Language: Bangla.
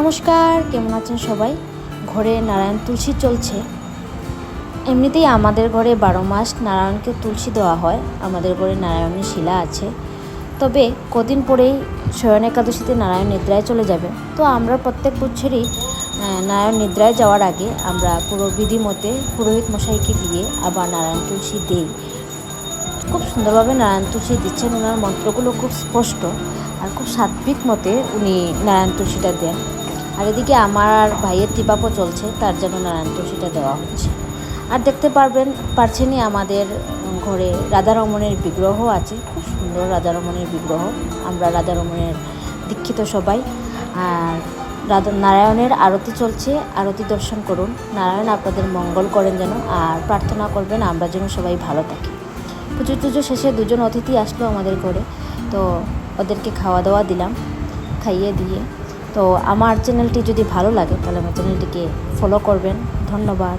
নমস্কার, কেমন আছেন সবাই? ঘরে নারায়ণ তুলসী চলছে। এমনিতেই আমাদের ঘরে বারো মাস নারায়ণকে তুলসী দেওয়া হয়, আমাদের ঘরে নারায়ণের শিলা আছে। তবে কদিন পরেই শয়ন একাদশীতে নারায়ণ নিদ্রায় চলে যাবে। তো আমরা প্রত্যেক বছরই নারায়ণ নিদ্রায় যাওয়ার আগে আমরা পুরো বিধি মতে পুরোহিত মশাইকে দিয়ে আবার নারায়ণ তুলসী দেই। খুব সুন্দরভাবে নারায়ণ তুলসী দিচ্ছেন, ওনার মন্ত্রগুলো খুব স্পষ্ট আর খুব সাত্বিক মতে উনি নারায়ণ তুলসীটা দেন। আর এদিকে আমার আর ভাইয়ের টিপাপও চলছে, তার জন্য নারায়ণ তুলসীটা দেওয়া হচ্ছে। আর দেখতে পারবেন, পারছেনই আমাদের ঘরে রাধারমণের বিগ্রহ আছে, খুব সুন্দর রাধারমণের বিগ্রহ, আমরা রাধারমণের দীক্ষিত সবাই। আর রাধা, নারায়ণের আরতি চলছে, আরতি দর্শন করুন। নারায়ণ আপনাদের মঙ্গল করেন যেন, আর প্রার্থনা করবেন, আমরা যেন সবাই ভালো থাকি। পুজো, টুজো শেষে দুজন অতিথি আসলো আমাদের ঘরে, তো ওদেরকে খাওয়া দাওয়া দিলাম, খাইয়ে দিয়ে তো আমার চ্যানেলটি যদি ভালো লাগে তাহলে আমার চ্যানেলটিকে ফলো করবেন। ধন্যবাদ।